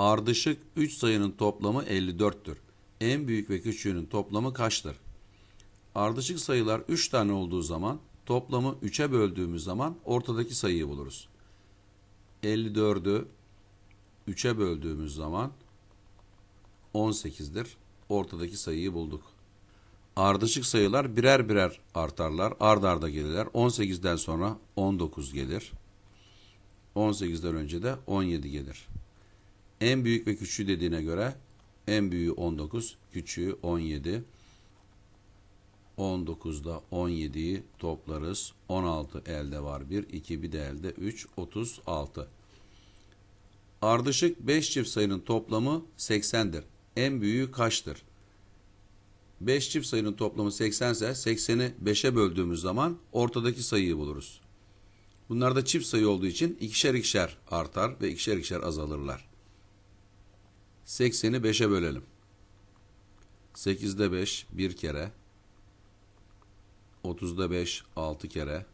Ardışık 3 sayının toplamı 54'tür. En büyük ve küçüğünün toplamı kaçtır? Ardışık sayılar 3 tane olduğu zaman toplamı 3'e böldüğümüz zaman ortadaki sayıyı buluruz. 54'ü 3'e böldüğümüz zaman 18'dir. Ortadaki sayıyı bulduk. Ardışık sayılar birer birer artarlar. Ard arda gelirler. 18'den sonra 19 gelir. 18'den önce de 17 gelir. En büyük ve küçüğü dediğine göre en büyüğü 19, küçüğü 17. 19'da 17'yi toplarız. 16 elde var 1, 2 bir de elde 3, 36. Ardışık 5 çift sayının toplamı 80'dir. En büyüğü kaçtır? 5 çift sayının toplamı 80 ise 80'i 5'e böldüğümüz zaman ortadaki sayıyı buluruz. Bunlar da çift sayı olduğu için ikişer ikişer artar ve ikişer ikişer azalırlar. 80'i 5'e bölelim. 8'de 5 bir kere. 30'da 5 6 kere.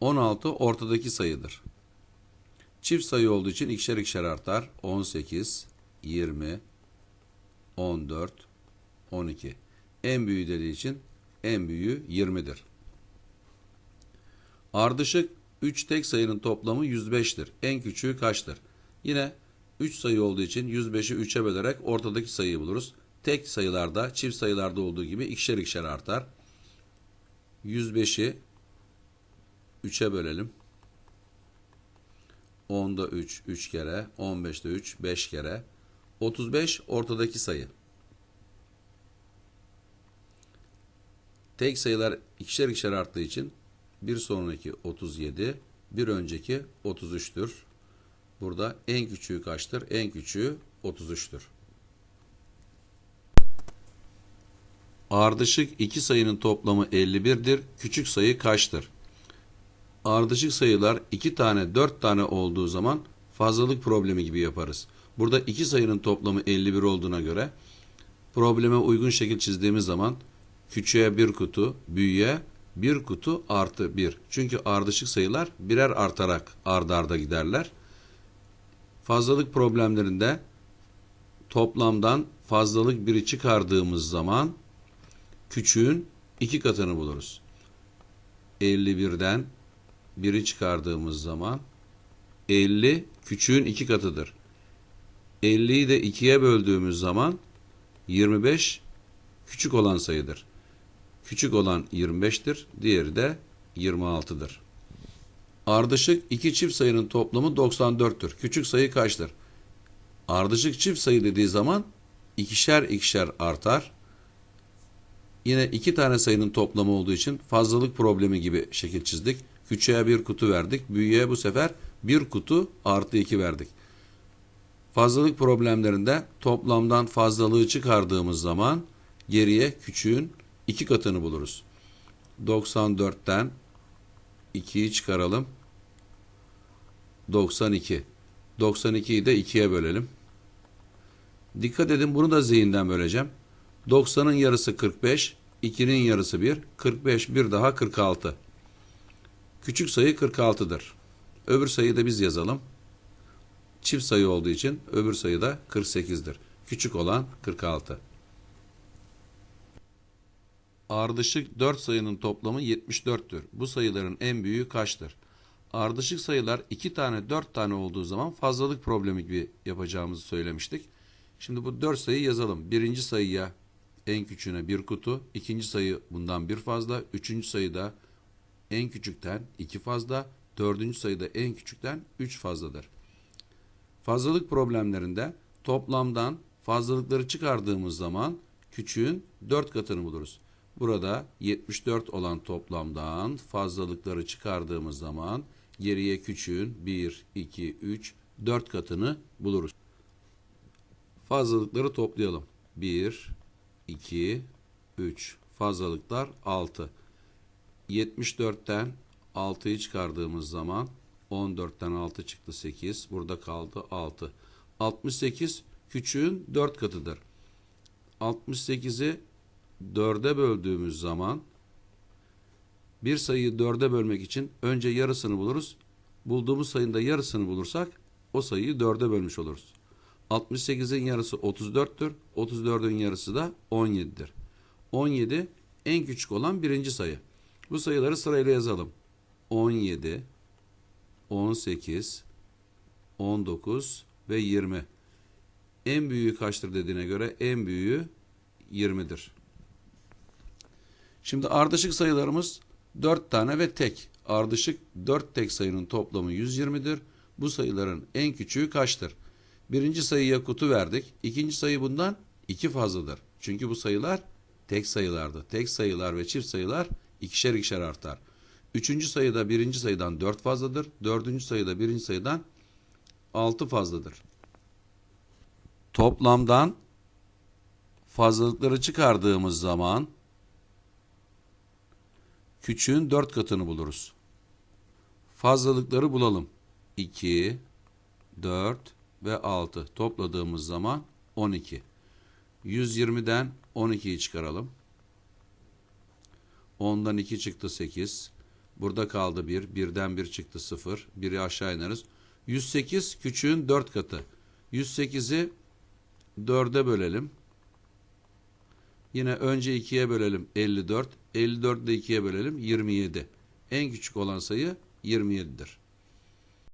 16 ortadaki sayıdır. Çift sayı olduğu için ikişer ikişer artar. 18, 20, 14, 12. En büyüğü dediği için en büyüğü 20'dir. Ardışık 3 tek sayının toplamı 105'tir. En küçüğü kaçtır? Yine 3 sayı olduğu için 105'i 3'e bölerek ortadaki sayıyı buluruz. Tek sayılarda, çift sayılarda olduğu gibi ikişer ikişer artar. 105'i 3'e bölelim. 10'da 3, 3 kere. 15'te 3, 5 kere. 35 ortadaki sayı. Tek sayılar ikişer ikişer arttığı için bir sonraki 37, bir önceki 33'tür. Burada en küçüğü kaçtır? En küçüğü 33'tür. Ardışık iki sayının toplamı 51'dir. Küçük sayı kaçtır? Ardışık sayılar iki tane, dört tane olduğu zaman fazlalık problemi gibi yaparız. Burada iki sayının toplamı 51 olduğuna göre probleme uygun şekil çizdiğimiz zaman küçüğe bir kutu, büyüğe bir kutu artı bir. Çünkü ardışık sayılar birer artarak ardarda arda giderler. Fazlalık problemlerinde toplamdan fazlalık biri çıkardığımız zaman küçüğün iki katını buluruz. 51'den biri çıkardığımız zaman 50 küçüğün iki katıdır. 50'yi de ikiye böldüğümüz zaman 25 küçük olan sayıdır. Küçük olan 25'tir, diğeri de 26'dır. Ardışık iki çift sayının toplamı 94'tür. Küçük sayı kaçtır? Ardışık çift sayı dediği zaman ikişer ikişer artar. Yine iki tane sayının toplamı olduğu için fazlalık problemi gibi şekil çizdik. Küçüğe bir kutu verdik. Büyüğe bu sefer bir kutu artı iki verdik. Fazlalık problemlerinde toplamdan fazlalığı çıkardığımız zaman geriye küçüğün iki katını buluruz. 94'ten 2'yi çıkaralım. 92. 92'yi de 2'ye bölelim. Dikkat edin bunu da zihinden böleceğim. 90'ın yarısı 45, 2'nin yarısı 1, 45 bir daha 46. Küçük sayı 46'dır. Öbür sayıyı da biz yazalım. Çift sayı olduğu için öbür sayı da 48'dir. Küçük olan 46. Ardışık 4 sayının toplamı 74'tür. Bu sayıların en büyüğü kaçtır? Ardışık sayılar 2 tane 4 tane olduğu zaman fazlalık problemi gibi yapacağımızı söylemiştik. Şimdi bu 4 sayıyı yazalım. Birinci sayıya en küçüğüne bir kutu, ikinci sayı bundan bir fazla, üçüncü sayıda en küçükten iki fazla, dördüncü sayıda en küçükten üç fazladır. Fazlalık problemlerinde toplamdan fazlalıkları çıkardığımız zaman küçüğün dört katını buluruz. Burada 74 olan toplamdan fazlalıkları çıkardığımız zaman geriye küçüğün 1, 2, 3, 4 katını buluruz. Fazlalıkları toplayalım. 1, 2, 3. Fazlalıklar 6. 74'ten 6'yı çıkardığımız zaman 14'ten 6 çıktı 8. Burada kaldı 6. 68 küçüğün 4 katıdır. 68'i 4'e böldüğümüz zaman bir sayıyı 4'e bölmek için önce yarısını buluruz. Bulduğumuz sayının da yarısını bulursak o sayıyı 4'e bölmüş oluruz. 68'in yarısı 34'tür. 34'ün yarısı da 17'dir. 17 en küçük olan birinci sayı. Bu sayıları sırayla yazalım. 17, 18, 19 ve 20. En büyüğü kaçtır dediğine göre en büyüğü 20'dir. Şimdi ardışık sayılarımız 4 tane ve tek. Ardışık 4 tek sayının toplamı 120'dir. Bu sayıların en küçüğü kaçtır? Birinci sayıya kutu verdik. İkinci sayı bundan 2 fazladır. Çünkü bu sayılar tek sayılardı. Tek sayılar ve çift sayılar ikişer ikişer artar. Üçüncü sayıda birinci sayıdan 4 fazladır. Dördüncü sayıda birinci sayıdan 6 fazladır. Toplamdan fazlalıkları çıkardığımız zaman küçüğün 4 katını buluruz. Fazlalıkları bulalım. 2, 4 ve 6 topladığımız zaman 12. 120'den 12'yi çıkaralım. 10'dan 2 çıktı 8. Burada kaldı 1. 1'den 1 çıktı 0. 1'i aşağı ineriz. 108 küçüğün 4 katı. 108'i 4'e bölelim. Yine önce 2'ye bölelim 54. 54'ü de 2'ye bölelim 27. En küçük olan sayı 27'dir.